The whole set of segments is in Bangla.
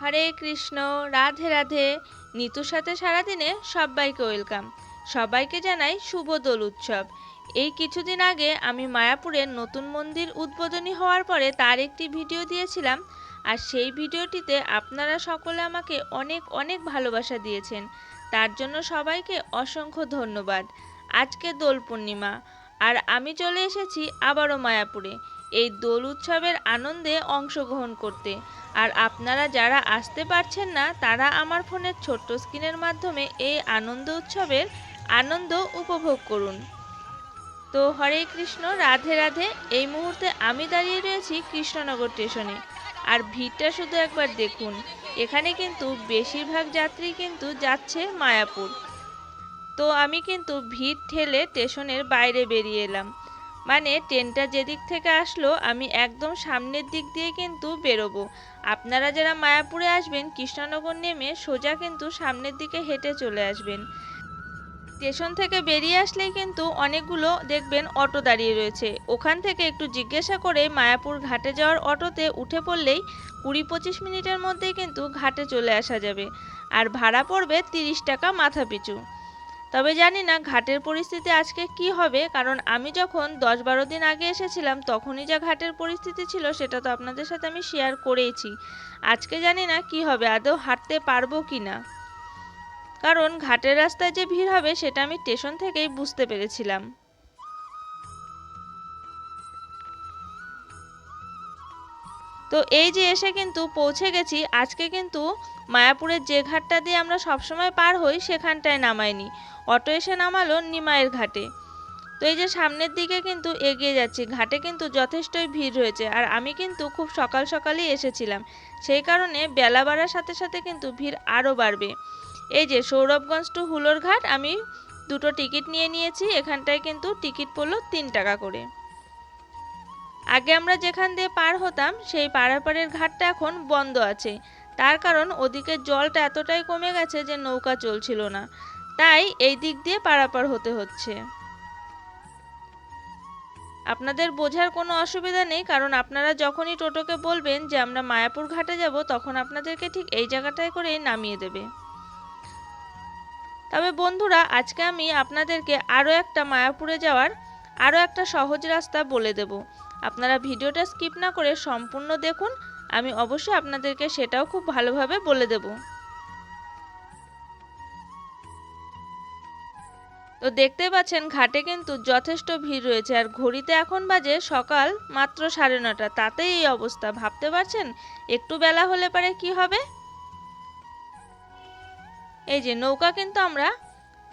হরে কৃষ্ণ, রাধে রাধে। নিতুর সাথে সারাদিনে সবাইকে ওয়েলকাম। সবাইকে জানাই শুভ দোল উৎসব। এই কিছুদিন আগে আমি মায়াপুরের নতুন মন্দির উদ্বোধনী হওয়ার পরে তার একটি ভিডিও দিয়েছিলাম। আর সেই ভিডিওটিতে আপনারা সকলে আমাকে অনেক অনেক ভালোবাসা দিয়েছেন। তার জন্য সবাইকে অসংখ্য ধন্যবাদ। আজকে দোল পূর্ণিমা। আর আমি চলে এসেছি আবারও মায়াপুরে। এই দোল উৎসবের আনন্দে অংশগ্রহণ করতে। আর আপনারা যারা আসতে পারছেন না, তারা আমার ফোনের ছোট্ট স্ক্রিনের মাধ্যমে এই আনন্দ উৎসবের আনন্দ উপভোগ করুন। তো হরে কৃষ্ণ, রাধে রাধে। এই মুহূর্তে আমি দাঁড়িয়ে রয়েছি কৃষ্ণনগর স্টেশনে। আর ভিড়টা শুধু একবার দেখুন। এখানে কিন্তু বেশিরভাগ যাত্রী কিন্তু যাচ্ছে মায়াপুর। তো আমি কিন্তু ভিড় ঠেলে স্টেশনের বাইরে বেরিয়ে এলাম। মানে ট্রেনটা যেদিক থেকে আসলো, আমি একদম সামনের দিক দিয়ে কিন্তু বেরোবো। আপনারা যারা মায়াপুরে আসবেন, কৃষ্ণনগর নেমে সোজা কিন্তু সামনের দিকে হেঁটে চলে আসবেন। স্টেশন থেকে বেরিয়ে আসলেই কিন্তু অনেকগুলো দেখবেন অটো দাঁড়িয়ে রয়েছে। ওখান থেকে একটু জিজ্ঞাসা করে মায়াপুর ঘাটে যাওয়ার অটোতে উঠে পড়লেই কুড়ি পঁচিশ মিনিটের মধ্যেই কিন্তু ঘাটে চলে আসা যাবে। আর ভাড়া পড়বে তিরিশ টাকা মাথা পিছু তবে জানি না ঘাটের পরিস্থিতি আজকে কি হবে, কারণ আমি যখন দশ বারো দিন আগে এসেছিলাম, তখনই যা ঘাটের পরিস্থিতি ছিল সেটা তো আপনাদের সাথে আমি শেয়ার করেইছি। আজকে জানি না কি হবে, আদৌ হাঁটতে পারব কি না। কারণ ঘাটের রাস্তায় যে ভিড় হবে, সেটা আমি স্টেশন থেকেই বুঝতে পেরেছিলাম। তো এই যে এসে কিন্তু পৌঁছে গেছি, আজকে কিন্তু মায়াপুরের যে ঘাটটা দিয়ে আমরা সবসময় পার হই সেখানটায় নামাইনি। অটো এসে নামালো নিমাইয়ের ঘাটে। তো এই যে সামনের দিকে কিন্তু এগিয়ে যাচ্ছি, ঘাটে কিন্তু যথেষ্টই ভিড় রয়েছে আর আমি কিন্তু খুব সকাল সকালই এসেছিলাম। সেই কারণে বেলা বাড়ার সাথে সাথে কিন্তু ভিড় আরও বাড়বে। এই যে সৌরভগঞ্জ টু হুলোর ঘাট, আমি দুটো টিকিট নিয়ে নিয়েছি, এখানটায় কিন্তু টিকিট পড়ল তিন টাকা করে। আগে আমরা যেখান দিয়ে পার হতাম, সেই পাড়াপাড়ের ঘাটটা এখন বন্ধ আছে। তার কারণ ওদিকে জলটা এতটাই কমে গেছে যে নৌকা চলছিল না। তাই এই দিক দিয়ে পারাপার হতে হচ্ছে। আপনাদের বোঝার কোনো অসুবিধা নেই, কারণ আপনারা যখনই টোটোকে বলবেন যে আমরা মায়াপুর ঘাটে যাব, তখন আপনাদেরকে ঠিক এই জায়গাটায় করেই নামিয়ে দেবে। তবে বন্ধুরা, আজকে আমি আপনাদেরকে আরও একটা মায়াপুরে যাওয়ার আরও একটা সহজ রাস্তা বলে দেব। আপনারা ভিডিওটা স্কিপ না করে সম্পূর্ণ দেখুন, আমি অবশ্যই আপনাদেরকে সেটাও খুব ভালোভাবে বলে দেব। তো দেখতে পাচ্ছেন, ঘাটে কিন্তু যথেষ্ট ভিড় রয়েছে আর ঘড়িতে এখন বাজে সকাল মাত্র সাড়ে নটা। তাতেই এই অবস্থা, ভাবতে পারছেন? একটু বেলা হলে পারে কি হবে? এই যে নৌকা কিন্তু আমরা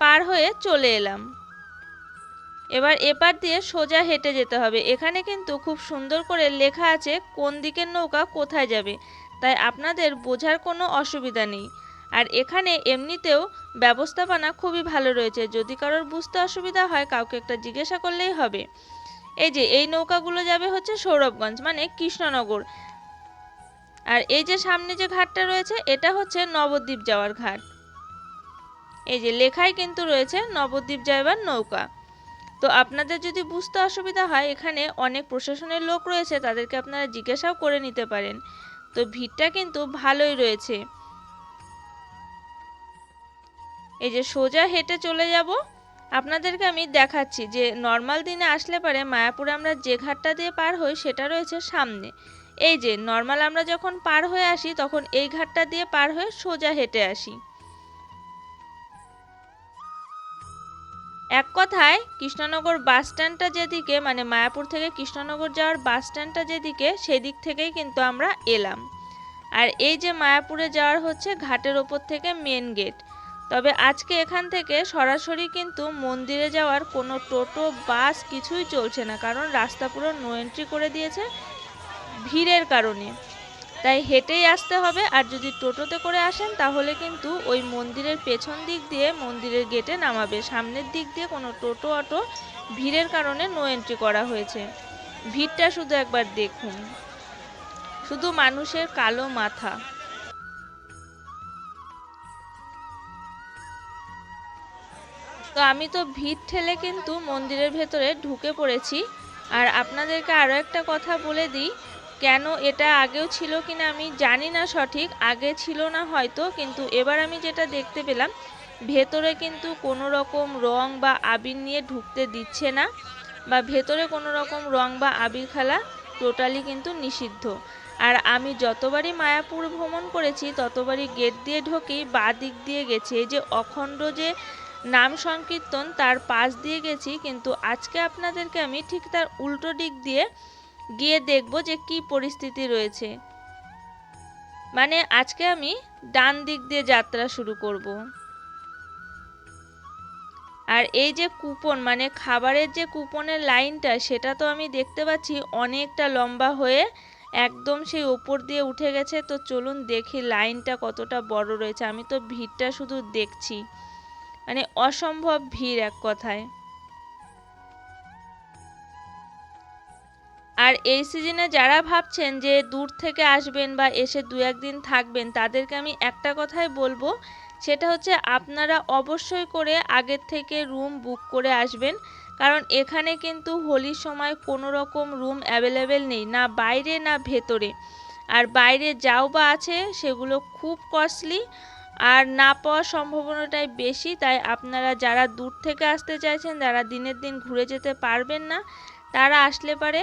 পার হয়ে চলে এলাম। এবার এপার দিয়ে সোজা হেঁটে যেতে হবে। এখানে কিন্তু খুব সুন্দর করে লেখা আছে কোন দিকের নৌকা কোথায় যাবে। তাই আপনাদের বোঝার কোনো অসুবিধা নেই। আর এখানে এমনিতেও ব্যবস্থাপনা খুবই ভালো রয়েছে। যদি কারোর বুঝতে অসুবিধা হয়, কাউকে একটা জিজ্ঞাসা করলেই হবে। এই যে, এই নৌকাগুলো যাবে হচ্ছে সৌরভগঞ্জ মানে কৃষ্ণনগর। আর এই যে সামনে যে ঘাটটা রয়েছে, এটা হচ্ছে নবদ্বীপ যাওয়ার ঘাট। এই যে লেখায় কিন্তু রয়েছে নবদ্বীপ যাইবার নৌকা। তো আপনাদের যদি বুঝতে অসুবিধা হয়, এখানে অনেক প্রশাসনের লোক রয়েছে, তাদেরকে আপনারা জিজ্ঞাসাও করে নিতে পারেন। তো ভিড়টা কিন্তু ভালোই রয়েছে। এই যে সোজা হেঁটে চলে যাব। আপনাদেরকে আমি দেখাচ্ছি যে নর্মাল দিনে আসলে পারে মায়াপুরে আমরা যে ঘাটটা দিয়ে পার হই, সেটা রয়েছে সামনে। এই যে নর্মাল আমরা যখন পার হয়ে আসি, তখন এই ঘাটটা দিয়ে পার হয়ে সোজা হেঁটে আসি। এক কথায়, কৃষ্ণনগর বাস স্ট্যান্ডটা যেদিকে মানে মায়াপুর থেকে কৃষ্ণনগর যাওয়ার বাস স্ট্যান্ডটা যেদিকে, সেদিক থেকেই কিন্তু আমরা এলাম। আর এই যে মায়াপুরে যাওয়ার হচ্ছে ঘাটের ওপর থেকে মেন গেট তবে আজকে এখান থেকে সরাসরি কিন্তু মন্দিরে যাওয়ার কোনো টোটো, বাস কিছুই চলছে না, কারণ রাস্তা পুরো নো এন্ট্রি করে দিয়েছে ভিড়ের কারণে। তাই হেঁটেই আসতে হবে। আর যদি টোটোতে করে আসেন, তাহলে কিন্তু ওই মন্দিরের পেছন দিক দিয়ে মন্দিরের গেটে নামাবে। সামনের দিক দিয়ে কোনো টোটো, অটো ভিড়ের কারণে নো এন্ট্রি করা হয়েছে। ভিড়টা শুধু একবার দেখুন। শুধু মানুষের কালো মাথা। তো আমি তো ভিড় ঠেলে কিন্তু মন্দিরের ভেতরে ঢুকে পড়েছি। আর আপনাদেরকে আরও একটা কথা বলে দিই। কেন এটা আগেও ছিল কিনা আমি জানি না সঠিক, আগে ছিল না হয়তো, কিন্তু এবার আমি যেটা দেখতে পেলাম, ভেতরে কিন্তু কোনো রকম রং বা আবির নিয়ে ঢুকতে দিচ্ছে না বা ভেতরে কোনো রকম রং বা আবির খেলা টোটালি কিন্তু নিষিদ্ধ। আর আমি যতবারই মায়াপুর ভ্রমণ করেছি, ততবারই গেট দিয়ে ঢোকেই বা দিক দিয়ে গেছি। এই যে অখণ্ড যে নাম সংকীর্তন, তার পাশ দিয়ে গেছি, কিন্তু আজকে আপনাদেরকে আমি ঠিক তার উল্টো দিক দিয়ে গিয়ে দেখব যে কি পরিস্থিতি রয়েছে। মানে আজকে আমি ডান দিক দিয়ে যাত্রা শুরু করব। আর এই যে কুপন মানে খাবারের যে কুপনের লাইনটা, সেটা তো আমি দেখতে পাচ্ছি অনেকটা লম্বা হয়ে একদম সেই ওপর দিয়ে উঠে গেছে। তো চলুন দেখি লাইনটা কতটা বড় রয়েছে। আমি তো ভিড়টা শুধু দেখছি। মানে অসম্ভব ভিড় এক কথায়। আর এই সিজনে যারা ভাবছেন যে দূর থেকে আসবেন বা এসে দু একদিন থাকবেন, তাদেরকে আমি একটা কথাই বলব, সেটা হচ্ছে আপনারা অবশ্যই করে আগের থেকে রুম বুক করে আসবেন। কারণ এখানে কিন্তু হোলির সময় কোনো রকম রুম অ্যাভেলেবেল নেই, না বাইরে না ভেতরে। আর বাইরে যাও বা আছে, সেগুলো খুব কস্টলি আর না পাওয়ার সম্ভাবনাটাই বেশি। তাই আপনারা যারা দূর থেকে আসতে চাইছেন, যারা দিনের দিন ঘুরে যেতে পারবেন না, তারা আসলে পারে।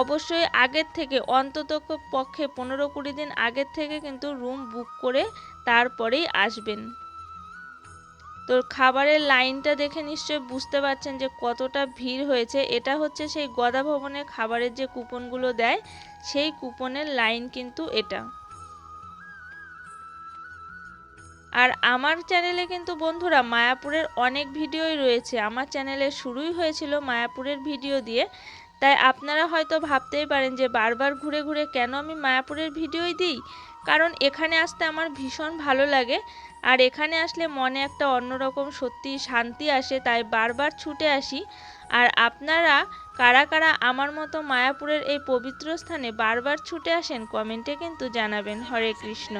অবশ্যই আগের থেকে, অন্তত পক্ষে পনেরো কুড়ি দিন আগের থেকে কিন্তু রুম বুক করে তারপরেই আসবেন। তো খাবারের লাইনটা দেখে নিশ্চয় বুঝতে পারছেন যে কতটা ভিড় হয়েছে। এটা হচ্ছে সেই গদা ভবনে খাবারের যে কুপনগুলো দেয়, সেই কুপনের লাইন কিন্তু এটা। আর আমার চ্যানেলে কিন্তু বন্ধুরা মায়াপুরের অনেক ভিডিওই রয়েছে। আমার চ্যানেলে শুরুই হয়েছিল মায়াপুরের ভিডিও দিয়ে। তাই আপনারা হয়তো ভাবতেই পারেন যে বারবার ঘুরে ঘুরে কেন আমি মায়াপুরের ভিডিওই দিই? কারণ এখানে আসতে আমার ভীষণ ভালো লাগে। আর এখানে আসলে মনে একটা অন্যরকম সত্যি শান্তি আসে, তাই বারবার ছুটে আসি। আর আপনারা কারা কারা আমার মতো মায়াপুরের এই পবিত্র স্থানে বারবার ছুটে আসেন কমেন্টে কিন্তু জানাবেন। হরে কৃষ্ণ।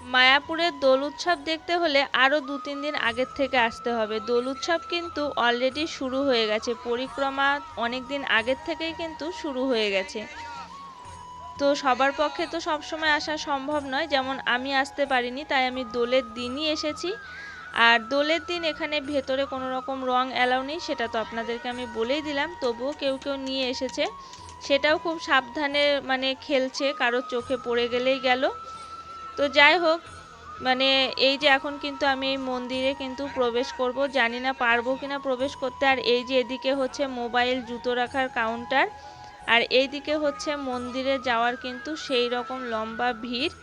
মায়াপুরের দোল উৎসব দেখতে হলে আরও দু তিন দিন আগের থেকে আসতে হবে। দোল উৎসব কিন্তু অলরেডি শুরু হয়ে গেছে। পরিক্রমা অনেক দিন আগের থেকেই কিন্তু শুরু হয়ে গেছে। তো সবার পক্ষে তো সবসময় আসা সম্ভব নয়। যেমন আমি আসতে পারিনি, তাই আমি দোলের দিনই এসেছি। আর দোলের দিন এখানে ভেতরে কোনো রকম রং অ্যালাউ নেই, সেটা তো আপনাদেরকে আমি বলেই দিলাম। তবুও কেউ কেউ নিয়ে এসেছে। সেটাও খুব সাবধানে মানে খেলছে, কারোর চোখে পড়ে গেলেই গেল। তো যাই হোক মানে এই যে এখন কিন্তু আমি এই মন্দিরে কিন্তু প্রবেশ করব। জানি না পারব কিনা প্রবেশ করতে। আর এই যে এদিকে হচ্ছে মোবাইল জুতো রাখার কাউন্টার আর এই দিকে হচ্ছে মন্দিরে যাওয়ার কিন্তু সেই রকম লম্বা ভিড়।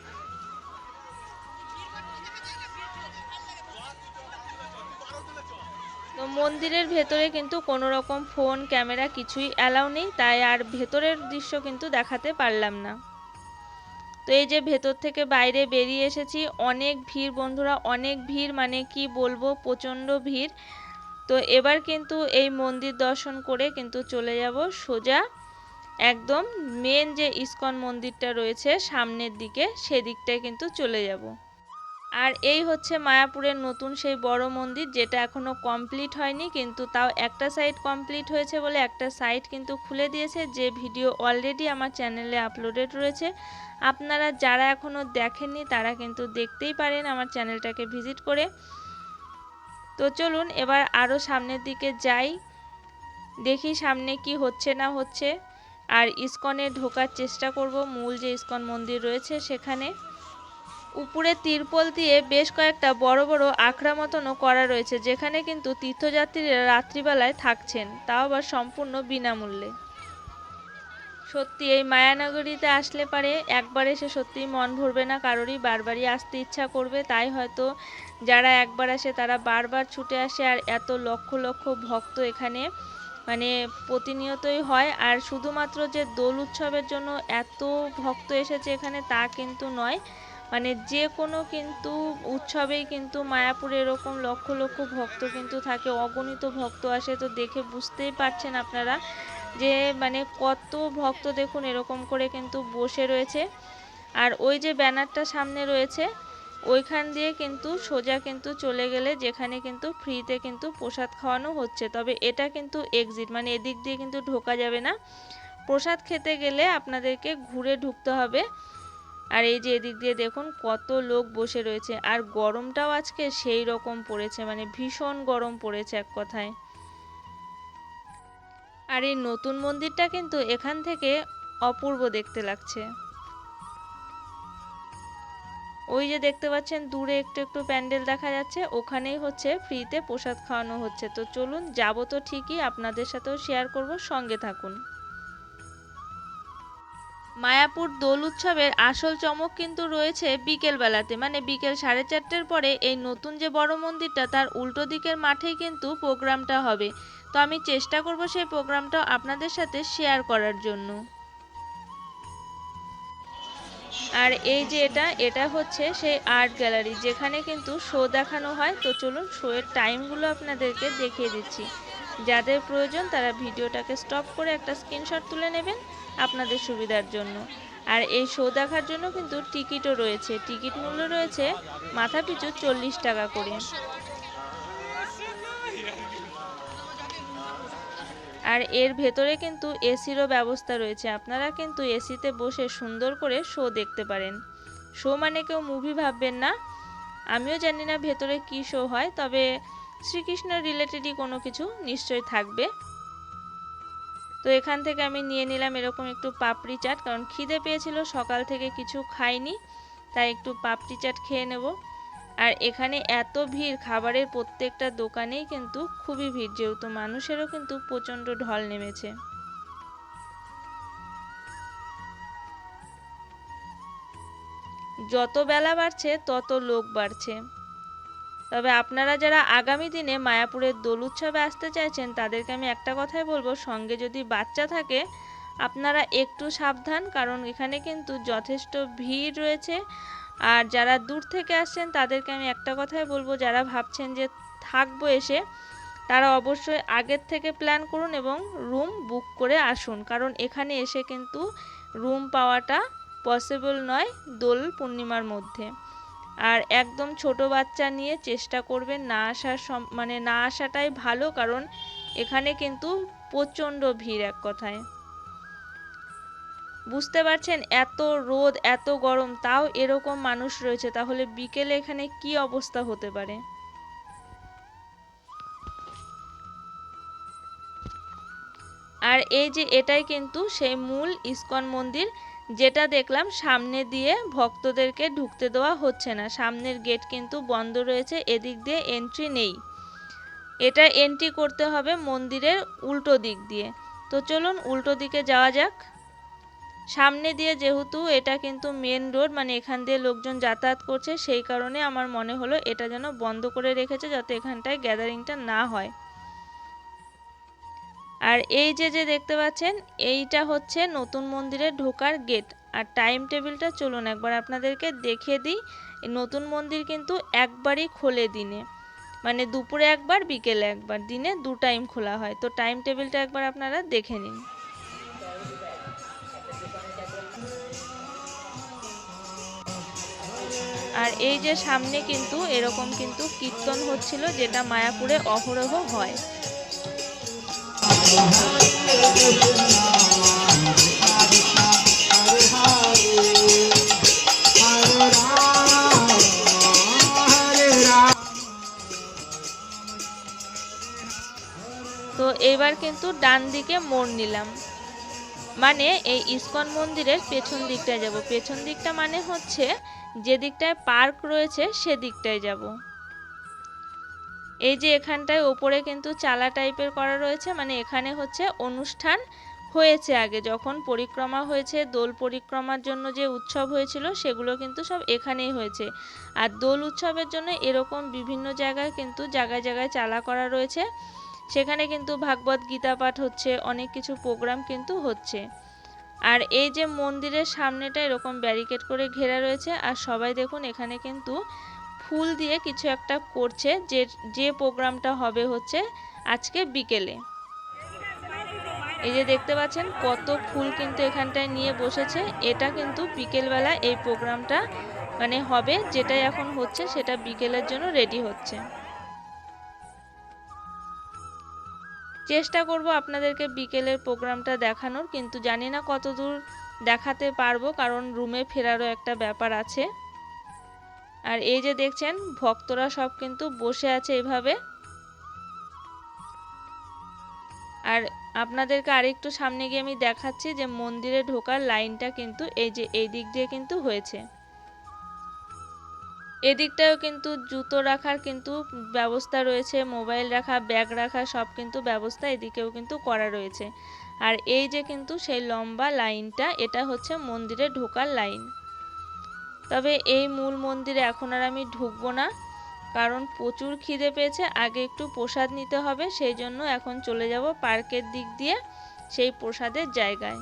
তো মন্দিরের ভেতরে কিন্তু কোনো রকম ফোন ক্যামেরা কিছুই অ্যালাউ নেই। তাই আর ভেতরের দৃশ্য কিন্তু দেখাতে পারলাম না। তো এই যে ভেতর থেকে বাইরে বেরিয়ে এসেছি, অনেক ভিড় বন্ধুরা, অনেক ভিড় মানে কি বলব, প্রচণ্ড ভিড়। তো এবার কিন্তু এই মন্দির দর্শন করে কিন্তু চলে যাব সোজা। একদম মেন যে ইস্কন মন্দিরটা রয়েছে সামনের দিকে, সেদিকটায় কিন্তু চলে যাব। আর এই হচ্ছে মায়াপুরের নতুন সেই বড় মন্দির, যেটা এখনও কমপ্লিট হয়নি, কিন্তু তাও একটা সাইড কমপ্লিট হয়েছে বলে একটা সাইড কিন্তু খুলে দিয়েছে, যে ভিডিও অলরেডি আমার চ্যানেলে আপলোডেড রয়েছে। আপনারা যারা এখনও দেখেননি, তারা কিন্তু দেখতেই পারেন আমার চ্যানেলটাকে ভিজিট করে। তো চলুন, এবার আরও সামনের দিকে যাই, দেখি সামনে কি হচ্ছে না হচ্ছে। আর ইস্কনে ঢোকার চেষ্টা করব, মূল যে ইস্কন মন্দির রয়েছে সেখানে। উপরে তিরপল দিয়ে বেশ কয়েকটা বড় বড় আখড়া মতনও করা রয়েছে, যেখানে কিন্তু তীর্থযাত্রীরা রাত্রিবেলায় থাকছেন, তাও আবার সম্পূর্ণ বিনামূল্যে। সত্যি, এই মায়ানগরীতে আসলে পারে একবার এসে সত্যিই মন ভরবে না, কারোরই বারবারই আসতে ইচ্ছা করবে, তাই হয়তো যারা একবার আসে তারা বারবার ছুটে আসে, আর এত লক্ষ লক্ষ ভক্ত এখানে মানে প্রতিনিয়তই হয়, আর শুধুমাত্র যে দোল উৎসবের জন্য এত ভক্ত এসেছে এখানে তা কিন্তু নয় মানে যে কোনো কিন্তু উৎসবেই কিন্তু মায়াপুরে এরকম লক্ষ লক্ষ ভক্ত কিন্তু থাকে, অগণিত ভক্ত আসে। তো দেখে বুঝতেই পারছেন আপনারা যে মানে কত ভক্ত দেখুন এরকম করে কিন্তু বসে রয়েছে। আর ওই যে ব্যানারটা সামনে রয়েছে, ওইখান দিয়ে কিন্তু সোজা কিন্তু চলে গেলে যেখানে কিন্তু ফ্রিতে কিন্তু প্রসাদ খাওয়ানো হচ্ছে। তবে এটা কিন্তু এক্সিট মানে এদিক দিয়ে কিন্তু ঢোকা যাবে না। প্রসাদ খেতে গেলে আপনাদেরকে ঘুরে ঢুকতে হবে। আর এই যে এদিক দিয়ে দেখুন কত লোক বসে রয়েছে। আর গরমটাও আজকে সেই রকম পড়েছে মানে ভীষণ গরম পড়েছে এক কথায়। আর এই নতুন মন্দিরটা কিন্তু এখান থেকে অপূর্ব দেখতে লাগছে। ওই যে দেখতে পাচ্ছেন, দূরে একটু একটু প্যান্ডেল দেখা যাচ্ছে, ওখানেই হচ্ছে ফ্রিতে প্রসাদ খাওয়ানো হচ্ছে। তো চলুন, যাব তো ঠিকই, আপনাদের সাথেও শেয়ার করব, সঙ্গে থাকুন। মায়াপুর দোল উৎসবের আসল চমক কিন্তু রয়েছে বিকেল বেলাতে মানে বিকেল সাড়ে চারটের পরে এই নতুন যে বড় মন্দিরটা, তার উল্টো দিকের মাঠেই কিন্তু প্রোগ্রামটা হবে। তো আমি চেষ্টা করব সেই প্রোগ্রামটা আপনাদের সাথে শেয়ার করার জন্য। আর এই যে এটা এটা হচ্ছে সেই আর্ট গ্যালারি, যেখানে কিন্তু শো দেখানো হয়। তো চলুন শো এর টাইমগুলো আপনাদেরকে দেখিয়ে দিচ্ছি। যাদের প্রয়োজন তারা ভিডিওটাকে স্টপ করে একটা স্ক্রিনশট তুলে নেবেন। আপনাদের সুবিধার জন্য। আর এই শো দেখার জন্য কিন্তু টিকিটও রয়েছে। টিকিট মূল্য রয়েছে মাথা পিছু চল্লিশ টাকা করে। আর এর ভেতরে কিন্তু এসিরও ব্যবস্থা রয়েছে। আপনারা কিন্তু এসিতে বসে সুন্দর করে শো দেখতে পারেন। শো মানে কেউ মুভি ভাববেন না। আমিও জানি না ভেতরে কী শো হয়, তবে শ্রীকৃষ্ণ রিলেটেডই কোনো কিছু নিশ্চয়ই থাকবে। তো এখান থেকে আমি নিয়ে নিলাম এরকম একটু পাপড়ি চাট, কারণ খিদে পেয়েছিল, সকাল থেকে কিছু খাইনি, তাই একটু পাপড়ি চাট খেয়ে নেব। আর এখানে এত ভিড়, খাবারের প্রত্যেকটা দোকানেই কিন্তু খুবই ভিড়, যেহেতু মানুষেরও কিন্তু প্রচণ্ড ঢল নেমেছে। যত বেলা বাড়ছে, তত লোক বাড়ছে। তবে আপনারা যারা আগামী দিনে মায়াপুরের দোল উৎসবে আসতে চাইছেন, তাদেরকে আমি একটা কথাই বলব, সঙ্গে যদি বাচ্চা থাকে, আপনারা একটু সাবধান, কারণ এখানে কিন্তু যথেষ্ট ভিড় রয়েছে। আর যারা দূর থেকে আসছেন, তাদেরকে আমি একটা কথাই বলব, যারা ভাবছেন যে থাকব এসে, তারা অবশ্যই আগের থেকে প্ল্যান করুন এবং রুম বুক করে আসুন। কারণ এখানে এসে কিন্তু রুম পাওয়াটা পসিবল নয় দোল পূর্ণিমার মধ্যে। আর একদম ছোট বাচ্চা নিয়ে চেষ্টা করবেন না আসার সম মানে না আসাটাই ভালো, কারণ এখানে কিন্তু প্রচণ্ড ভিড় এক কথায়। বুঝতে পারছেন? এত রোদ, এত গরম, তাও এরকম মানুষ রয়েছে, তাহলে বিকেলে এখানে কি অবস্থা হতে পারে? আর এই যে এটাই কিন্তু সেই মূল ইস্কন মন্দির যেটা দেখলাম, সামনে দিয়ে ভক্তদেরকে ঢুকতে দেওয়া হচ্ছে না। সামনের গেট কিন্তু বন্ধ রয়েছে, এদিক দিয়ে এন্ট্রি নেই। এটা এন্ট্রি করতে হবে মন্দিরের উল্টো দিক দিয়ে। তো চলুন উল্টো দিকে যাওয়া যাক। সামনে দিয়ে যেহেতু এটা কিন্তু মেন রোড মানে এখান দিয়ে লোকজন যাতায়াত করছে, সেই কারণে আমার মনে হলো এটা যেন বন্ধ করে রেখেছে, যাতে এখানটায় গ্যাদারিংটা না হয়। আর এই যে যে দেখতে পাচ্ছেন, এইটা হচ্ছে নতুন মন্দিরে ঢোকার গেট আর টাইম টেবিলটা চলুন একবার আপনাদেরকে দেখিয়ে দিই। নতুন মন্দির কিন্তু একবারই খোলে দিনে। মানে দুপুরে একবার, বিকেলে একবার, দিনে দু টাইম খোলা হয়। তো টাইম টেবিলটা একবার আপনারা দেখে নিন। আর এই যে সামনে কিন্তু এরকম কিন্তু কীর্তন হচ্ছিল, যেটা মায়াপুরে অহরহ হয়। তো এবার কিন্তু ডান দিকে মোড় নিলাম। মানে এই ইস্কন মন্দিরের পেছন দিকটায় যাব। পেছন দিকটা মানে হচ্ছে যে দিকটায় পার্ক রয়েছে সেদিকটায় যাব। এই যে এখানটায় ওপরে কিন্তু চালা টাইপের করা রয়েছে মানে এখানে হচ্ছে অনুষ্ঠান হয়েছে আগে। যখন পরিক্রমা হয়েছে, দোল পরিক্রমার জন্য যে উৎসব হয়েছিল, সেগুলো কিন্তু সব এখানেই হয়েছে। আর দোল উৎসবের জন্য এরকম বিভিন্ন জায়গায় কিন্তু জায়গায় জায়গায় চালা করা রয়েছে। সেখানে কিন্তু ভাগবত গীতা পাঠ হচ্ছে, অনেক কিছু প্রোগ্রাম কিন্তু হচ্ছে। আর এই যে মন্দিরের সামনেটা এরকম ব্যারিকেড করে ঘেরা রয়েছে, আর সবাই দেখুন এখানে কিন্তু ফুল দিয়ে কিছু একটা করছে, যে যে প্রোগ্রামটা হবে হচ্ছে আজকে বিকেলে। এই যে দেখতে পাচ্ছেন কত ফুল কিন্তু এখানটায় নিয়ে বসেছে, এটা কিন্তু বিকেলবেলা এই প্রোগ্রামটা মানে হবে, যেটাই এখন হচ্ছে সেটা বিকেলের জন্য রেডি হচ্ছে। চেষ্টা করব আপনাদেরকে বিকেলের প্রোগ্রামটা দেখানোর, কিন্তু জানি না কত দূর দেখাতে পারব, কারণ রুমে ফেরারও একটা ব্যাপার আছে। আর এই যে দেখছেন, ভক্তরা সব কিন্তু বসে আছে এইভাবে আর আপনাদেরকে আরেকটু সামনে গিয়ে আমি দেখাচ্ছি যে মন্দিরে ঢোকার লাইনটা কিন্তু এই যে এই দিক দিয়ে কিন্তু হয়েছে। এদিকটাও কিন্তু জুতো রাখার কিন্তু ব্যবস্থা রয়েছে, মোবাইল রাখা, ব্যাগ রাখা, সব কিন্তু ব্যবস্থা এদিকেও কিন্তু করা রয়েছে। আর এই যে কিন্তু সেই লম্বা লাইনটা, এটা হচ্ছে মন্দিরে ঢোকার লাইন। তবে এই মূল মন্দিরে এখন আর আমি ঢুকবো না। কারণ প্রচুর খিদে পেয়েছে, আগে একটু প্রসাদ নিতে হবে, সেই জন্য এখন চলে যাব পার্কের দিক দিয়ে, সেই প্রসাদের জায়গায়।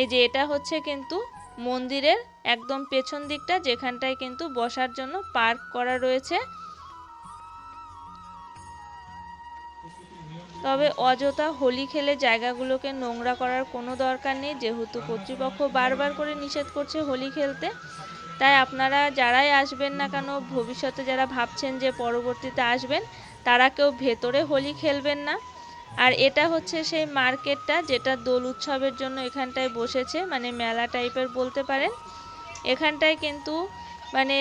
এই যে এটা হচ্ছে কিন্তু মন্দিরের একদম পেছন দিকটা, যেখানটায় কিন্তু বসার জন্য পার্ক করা রয়েছে। তবে অযথা হোলি খেলে জায়গাগুলোকে নোংরা করার কোনো দরকার নেই। যেহেতু কর্তৃপক্ষ বারবার করে নিষেধ করছে হোলি খেলতে, তাই আপনারা যারাই আসবেন না কেন, ভবিষ্যতে যারা ভাবছেন যে পরবর্তীতে আসবেন, তারা কেউ ভেতরে হোলি খেলবেন না। আর এটা হচ্ছে সেই মার্কেটটা, যেটা দোল উৎসবের জন্য এখানটায় বসেছে মানে মেলা টাইপের বলতে পারেন। এখানটায় কিন্তু মানে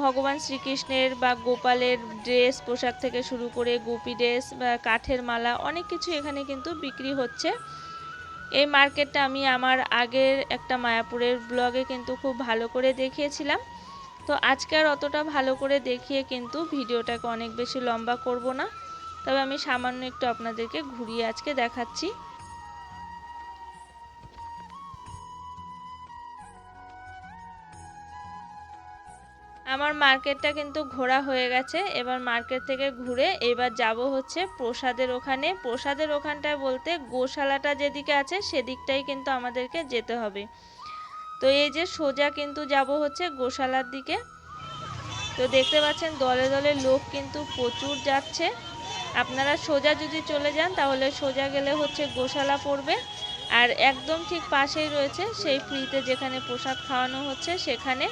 ভগবান শ্রীকৃষ্ণের বা গোপালের ড্রেস, পোশাক থেকে শুরু করে গোপী ড্রেস, বা কাঠের মালা, অনেক কিছু এখানে কিন্তু বিক্রি হচ্ছে। এই মার্কেটটা আমি আমার আগের একটা মায়াপুরের ব্লগে কিন্তু খুব ভালো করে দেখিয়েছিলাম। তো আজকে আর অতটা ভালো করে দেখিয়ে কিন্তু ভিডিওটাকে অনেক বেশি লম্বা করব না। তবে আমি সামান্য একটু আপনাদেরকে ঘুরিয়ে আজকে দেখাচ্ছি। আমার মার্কেটটা কিন্তু ঘোরা হয়ে গেছে। এবার মার্কেট থেকে ঘুরে এবার যাব হচ্ছে প্রসাদের ওখানে। প্রসাদের ওখানটায় বলতে গোশালাটা যেদিকে আছে সেদিকটাই কিন্তু আমাদেরকে যেতে হবে। তো এই যে সোজা কিন্তু যাব হচ্ছে গোশালার দিকে। তো দেখতে পাচ্ছেন দলে দলে লোক কিন্তু প্রচুর যাচ্ছে। আপনারা সোজা যদি চলে যান তাহলে সোজা গেলে হচ্ছে গোশালা পড়বে। আর একদম ঠিক পাশেই রয়েছে সেই ফ্রিতে যেখানে প্রসাদ খাওয়ানো হচ্ছে সেখানে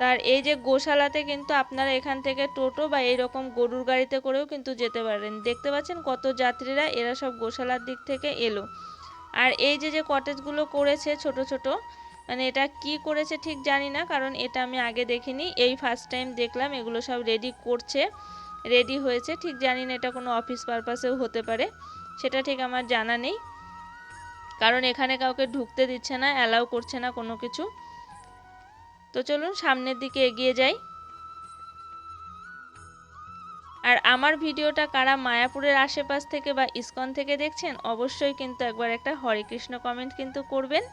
তার এই যে গোশালাতে কিন্তু আপনারা এখান থেকে টোটো বা এইরকম গরুর গাড়িতে করেও কিন্তু যেতে পারেন। দেখতে পাচ্ছেন কত যাত্রীরা এরা সব গোশালার দিক থেকে এলো। আর এই যে যে কটেজগুলো করেছে ছোট ছোট মানে এটা কি করেছে ঠিক জানি না, কারণ এটা আমি আগে দেখিনি। এই ফার্স্ট টাইম দেখলাম, এগুলো সব রেডি করছে রেডি হয়েছে। ঠিক জানি না এটা কোনো অফিস পারপাসেও হতে পারে, সেটা ঠিক আমার জানা নেই। কারণ এখানে কাউকে ঢুকতে দিচ্ছে না অ্যালাউ করছে না কোনো কিছু। তো চলুন সামনের দিকে এগিয়ে যাই। আর আমার ভিডিওটা কারা মায়াপুরের আশেপাশ থেকে বা ইস্কন থেকে দেখছেন, অবশ্যই কিন্তু একবার একটা হরে কৃষ্ণ কমেন্ট কিন্তু করবেন।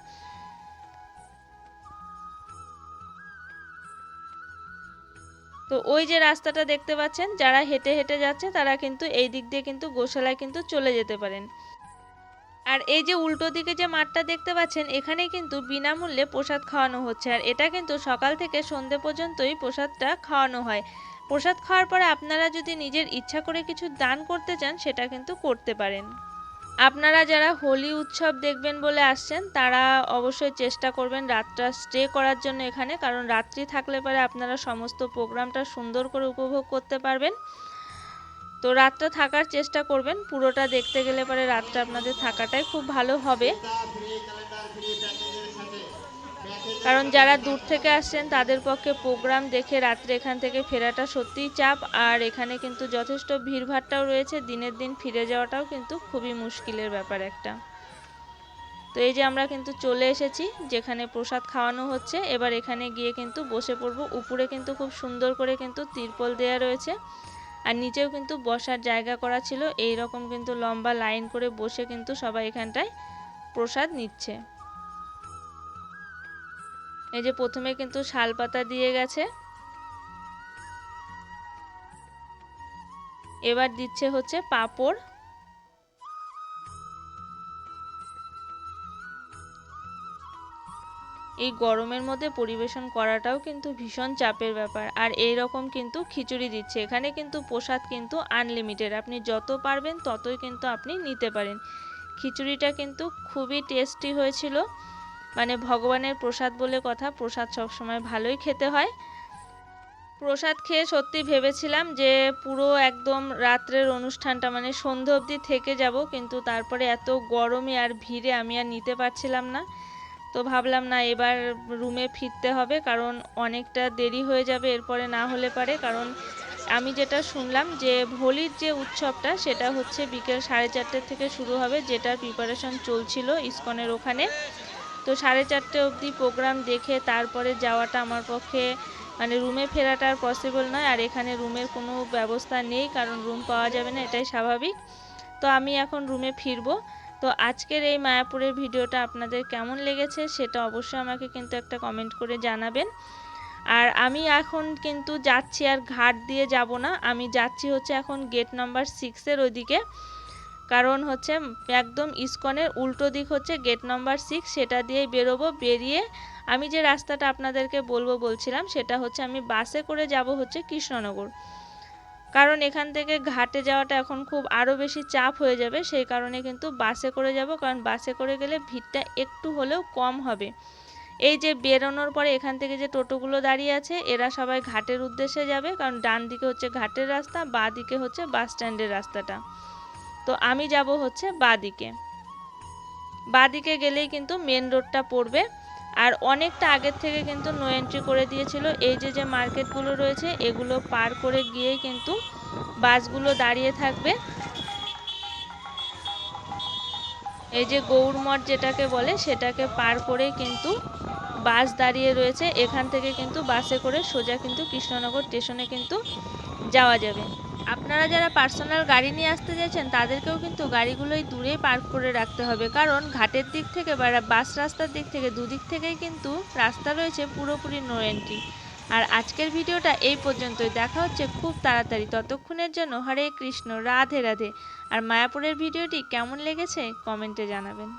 তো ওই যে রাস্তাটা দেখতে পাচ্ছেন, যারা হেঁটে হেঁটে যাচ্ছে তারা কিন্তু এই দিক দিয়ে কিন্তু গোশালায় কিন্তু চলে যেতে পারেন। আর এই যে উল্টো দিকে যে মাঠটা দেখতে পাচ্ছেন এখানে কিন্তু বিনামূল্যে প্রসাদ খাওয়ানো হচ্ছে। আর এটা কিন্তু সকাল থেকে সন্ধে পর্যন্তই প্রসাদটা খাওয়ানো হয়। প্রসাদ খাওয়ার পরে আপনারা যদি নিজের ইচ্ছা করে কিছু দান করতে চান, সেটা কিন্তু করতে পারেন। আপনারা যারা হোলি উৎসব দেখবেন বলে আসছেন, তারা অবশ্যই চেষ্টা করবেন রাতটা স্টে করার জন্য এখানে। কারণ রাত্রি থাকলে পরে আপনারা সমস্ত প্রোগ্রামটা সুন্দর করে উপভোগ করতে পারবেন। তো রাতটা থাকার চেষ্টা করবেন। পুরোটা দেখতে গেলে পরে রাতটা আপনাদের থাকাটাই খুব ভালো হবে। কারণ যারা দূর থেকে আসছেন, তাদের পক্ষে প্রোগ্রাম দেখে রাত্রে এখান থেকে ফেরাটা সত্যিই চাপ। আর এখানে কিন্তু যথেষ্ট ভিড়ভাট্টাও রয়েছে। দিনের দিন ফিরে যাওয়াটাও কিন্তু খুবই মুশকিলের ব্যাপার একটা। তো এই যে আমরা কিন্তু চলে এসেছি, যেখানে প্রসাদ খাওয়ানো হচ্ছে। এবার এখানে গিয়ে কিন্তু বসে পড়ব। উপরে কিন্তু খুব সুন্দর করে কিন্তু তিরপল দেয়া রয়েছে। আর নিচেও কিন্তু বসার জায়গা করা ছিল। এই রকম কিন্তু লম্বা লাইন করে বসে কিন্তু সবাই এখানটায় প্রসাদ নিচ্ছে। এই যে প্রথমে কিন্তু শাল পাতা দিয়ে গেছে। এবার দিচ্ছে হচ্ছে পাপড়। এই গরমের মধ্যে পরিবেশন করাটাও কিন্তু ভীষণ চাপের ব্যাপার। আর এই রকম কিন্তু খিচুড়ি দিচ্ছে। এখানে কিন্তু প্রসাদ কিন্তু আনলিমিটেড আপনি যত পারবেন ততই কিন্তু আপনি নিতে পারেন। খিচুড়িটা কিন্তু খুবই টেস্টি হয়েছিল। মানে ভগবানের প্রসাদ বলে কথা। প্রসাদ সবসময় ভালোই খেতে হয়। প্রসাদ খেয়ে সত্যি ভেবেছিলাম যে পুরো একদম রাত্রের অনুষ্ঠানটা মানে সন্ধে অবধি থেকে যাব। কিন্তু তারপরে এত গরমে আর ভিড়ে আমি আর নিতে পারছিলাম না। তো ভাবলাম না এবার রুমে ফিরতে হবে, কারণ অনেকটা দেরি হয়ে যাবে, এরপরে না হলে পারে। কারণ আমি যেটা শুনলাম যে হোলির যে উৎসবটা, সেটা হচ্ছে বিকেল সাড়ে চারটে থেকে শুরু হবে যেটার প্রিপারেশন চলছিল ইস্কনের ওখানে। তো সাড়ে চারটে অবধি প্রোগ্রাম দেখে তারপরে যাওয়াটা আমার পক্ষে মানে রুমে ফেরাটা আর পসিবল নয়, আর এখানে রুমের কোনো ব্যবস্থা নেই, কারণ রুম পাওয়া যাবে না, এটাই স্বাভাবিক। তো আমি এখন রুমে ফিরবো। তো আজকের এই মায়াপুরের ভিডিওটা আপনাদের কেমন লেগেছে সেটা অবশ্যই আমাকে কিন্তু একটা কমেন্ট করে জানাবেন। আর আমি এখন কিন্তু যাচ্ছি আর ঘাট দিয়ে যাব না। আমি যাচ্ছি হচ্ছে এখন গেট নাম্বার সিক্সের ওইদিকে। কারণ হচ্ছে একদম ইস্কনের উল্টো দিক হচ্ছে গেট নাম্বার সিক্স সেটা দিয়েই বেরোবো। বেরিয়ে আমি যে রাস্তাটা আপনাদেরকে বলব বলছিলাম, সেটা হচ্ছে আমি বাসে করে যাব হচ্ছে কৃষ্ণনগর। কারণ এখান থেকে ঘাটে যাওয়াটা এখন খুব আরও বেশি চাপ হয়ে যাবে, সেই কারণে কিন্তু বাসে করে যাব, কারণ বাসে করে গেলে ভিড়টা একটু হলেও কম হবে। এই যে বেরোনোর পরে এখান থেকে যে টোটোগুলো দাঁড়িয়ে আছে, এরা সবাই ঘাটের উদ্দেশ্যে যাবে, কারণ ডান দিকে হচ্ছে ঘাটের রাস্তা, বা দিকে হচ্ছে বাস স্ট্যান্ডের রাস্তাটা। তো আমি যাব হচ্ছে বা দিকে। বা দিকে গেলেই কিন্তু মেন রোডটা পড়বে। আর অনেকটা আগের থেকে কিন্তু নো এন্ট্রি করে দিয়েছিল। এই যে যে মার্কেটগুলো রয়েছে, এগুলো পার করে গিয়েই কিন্তু বাসগুলো দাঁড়িয়ে থাকবে। এই যে গৌরমঠ যেটাকে বলে, সেটাকে পার করে কিন্তু বাস দাঁড়িয়ে রয়েছে। এখান থেকে কিন্তু বাসে করে সোজা কিন্তু কৃষ্ণনগর স্টেশনে কিন্তু যাওয়া যাবে। আপনারা যারা পার্সোনাল গাড়ি নিয়ে আসতে চাইছেন তাদেরকেও কিন্তু গাড়িগুলোই দূরেই পার্ক করে রাখতে হবে। কারণ ঘাটের দিক থেকে বা বাস রাস্তার দিক থেকে, দুদিক থেকেই কিন্তু রাস্তা রয়েছে পুরোপুরি নো এন্ট্রি আর আজকের ভিডিওটা এই পর্যন্তই। দেখা হচ্ছে খুব তাড়াতাড়ি। ততক্ষণের জন্য হরে কৃষ্ণ, রাধে রাধে। আর মায়াপুরের ভিডিওটি কেমন লেগেছে কমেন্টে জানাবেন।